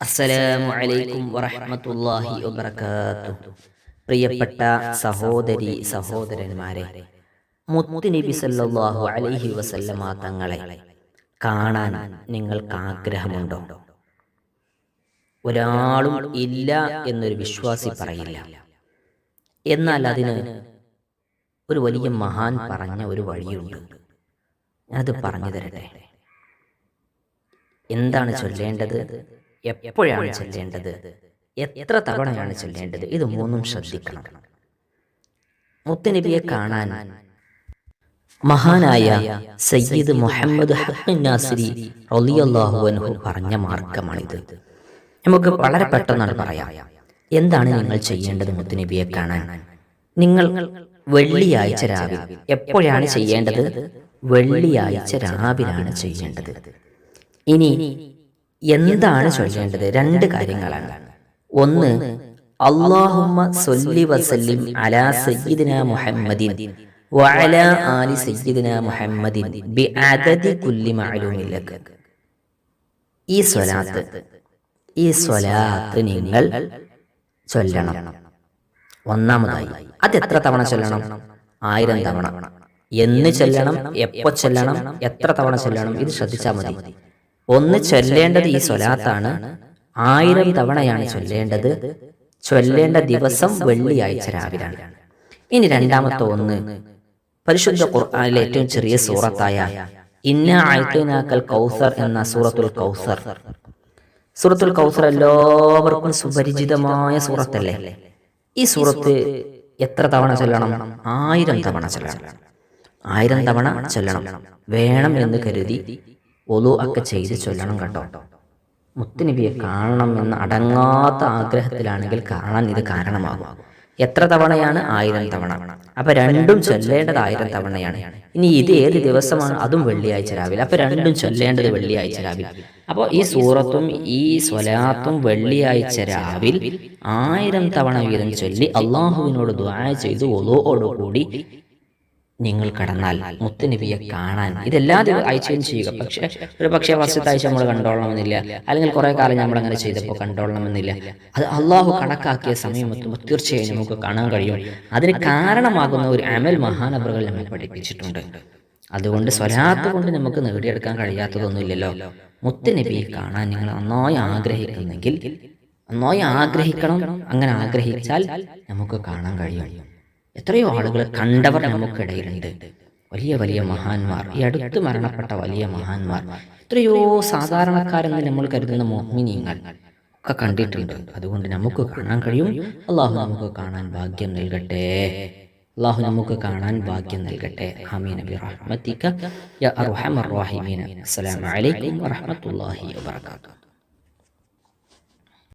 അസ്സലാമു അലൈക്കും വറഹ്മത്തുള്ളാഹി വബറകാതുഹു. പ്രിയപ്പെട്ട സഹോദരി സഹോദരന്മാരെ മുത്തു നബി സല്ലല്ലാഹു അലൈഹി വസല്ലമ തങ്ങളെ കാണാൻ നിങ്ങൾക്ക് ആഗ്രഹമുണ്ടോ? ഒരാളും ഇല്ല എന്നൊരു വിശ്വാസി പറയില്ല. എന്നാൽ അതിന് ഒരു വലിയ മഹാൻ പറഞ്ഞ ഒരു വഴിയുണ്ട്. ഞാനത് പറഞ്ഞു തരട്ടെ? എന്താണ് ചൊല്ലേണ്ടത്? എപ്പോഴാണ് ചൊല്ലേണ്ടത്? എത്ര തവണയാണ് ചൊല്ലേണ്ടത്? ഇത് മൂന്നും ശ്രദ്ധിക്കണം. മുത്തനബിയെ കാണാൻ മഹാനായ സയ്യിദ് മുഹമ്മദ് നാസിരി അൻഹു പറഞ്ഞ മാർഗമാണിത്. നമുക്ക് വളരെ പെട്ടെന്നാണ് പറയാം. എന്താണ് നിങ്ങൾ ചെയ്യേണ്ടത് മുത്തുനബിയെ കാണാൻ? നിങ്ങൾ വെള്ളിയാഴ്ച രാവിലെ എപ്പോഴാണ് ചെയ്യേണ്ടത്? വെള്ളിയാഴ്ച രാവിലാണ് ചെയ്യേണ്ടത്. ഇനി എന്താണ് ചൊല്ലേണ്ടത്? രണ്ട് കാര്യങ്ങളാണ്. ഒന്ന് അള്ളാഹുമ്മ സൊല്ലി വസല്ലിം അലാ സയ്യിദിന മുഹമ്മദിൻ വഅല ആലി സയ്യിദിന മുഹമ്മദിൻ കുല്ലി മഅലൂമിൻ ലക ഈ സ്വലാത്ത് ഈ സ്വലാത്ത് നിങ്ങൾ ചൊല്ലണം. ഒന്നാമതായി അത് എത്ര തവണ ചൊല്ലണം? ആയിരം തവണ. എന്ന് ചൊല്ലണം? എപ്പോ ചൊല്ലണം? എത്ര തവണ ചൊല്ലണം? ഇത് ശ്രദ്ധിച്ചാൽ മതി. ഒന്ന് ചൊല്ലേണ്ടത് ഈ സ്വലാത്താണ്. ആയിരം തവണയാണ് ചൊല്ലേണ്ടത്. ചൊല്ലേണ്ട ദിവസം വെള്ളിയാഴ്ച രാവിലാണ്. ഇനി രണ്ടാമത്തെ ഒന്ന്. പരിശുദ്ധ ഖുർആാനിലെ ഏറ്റവും ചെറിയ സൂറത്തായ ഇന്ന ആയിക്കൽ കൗസർ എന്ന സൂറത്തുൽ കൗസർ. സൂറത്തുൽ കൗസർ എല്ലാവർക്കും സുപരിചിതമായ സൂറത്തല്ലേ? ഈ സൂറത്ത് എത്ര തവണ ചൊല്ലണം? ആയിരം തവണ ചൊല്ലണം. ആയിരം തവണ ചൊല്ലണം. വേണം എന്ന് കരുതി ഒലു ഒക്കെ ചെയ്ത് ചൊല്ലണം കേട്ടോ. മുത്തുനബിയെ കാണണം എന്ന അടങ്ങാത്ത ആഗ്രഹത്തിലാണെങ്കിൽ കാണാൻ ഇത് കാരണമാകും. എത്ര തവണയാണ്? ആയിരം തവണ. അപ്പൊ രണ്ടും ചൊല്ലേണ്ടത് ആയിരം തവണയാണ്. ഇനി ഇത് ഏത് ദിവസമാണ് അതും വെള്ളിയാഴ്ച രാവിലെ. അപ്പൊ രണ്ടും ചൊല്ലേണ്ടത് വെള്ളിയാഴ്ച രാവിലെ. അപ്പോൾ ഈ സൂറത്തും ഈ സ്വലാത്തും വെള്ളിയാഴ്ച രാവിൽ ആയിരം തവണ വീതം ചൊല്ലി അള്ളാഹുവിനോട് ദ്വായ ചെയ്ത് ഒലോയോടുകൂടി നിങ്ങൾ കടന്നാൽ മുത്തുനബിയെ കാണാൻ. ഇതെല്ലാ ദിവസം ആഴ്ചയും ചെയ്യുക. പക്ഷെ ഒരു പക്ഷേ ആഴ്ച നമ്മൾ കണ്ടോളണമെന്നില്ല. അല്ലെങ്കിൽ കുറെ കാലം നമ്മൾ അങ്ങനെ ചെയ്തപ്പോൾ കണ്ടോളണമെന്നില്ല. അത് അള്ളാഹു കണക്കാക്കിയ സമയം എത്തുമ്പോൾ തീർച്ചയായും നമുക്ക് കാണാൻ കഴിയും. അതിന് കാരണമാകുന്ന ഒരു അമൽ മഹാനവറുകൾ നമ്മെ പഠിപ്പിച്ചിട്ടുണ്ട്. അതുകൊണ്ട് സ്വലാത്ത് കൊണ്ട് നമുക്ക് നേടിയെടുക്കാൻ കഴിയാത്തതൊന്നുമില്ലല്ലോ. മുത്തുനബിയെ കാണാൻ നിങ്ങൾ നന്നായി ആഗ്രഹിക്കുന്നെങ്കിൽ നന്നായി ആഗ്രഹിക്കണം. അങ്ങനെ ആഗ്രഹിച്ചാൽ നമുക്ക് കാണാൻ കഴിയും. എത്രയോ ആളുകൾ കണ്ടവർ നമുക്കിടയിലുണ്ട്. വലിയ വലിയ മഹാന്മാർ ഈ അടുത്ത് മരണപ്പെട്ട വലിയ മഹാന്മാർ എത്രയോ സാധാരണക്കാരെന്ന് നമ്മൾ കരുതുന്ന മോഹിനിയങ്ങൾ ഒക്കെ കണ്ടിട്ടുണ്ട്. അതുകൊണ്ട് നമുക്ക് കാണാൻ കഴിയും. അള്ളാഹു നമുക്ക് കാണാൻ ഭാഗ്യം നൽകട്ടെ. അള്ളാഹു നമുക്ക് കാണാൻ ഭാഗ്യം നൽകട്ടെ. ആമീൻ. ബി റഹ്മതിക യാ അസ്സലാമു അലൈക്കും വറഹ്മത്തുള്ളാഹി വബറകാതുഹു.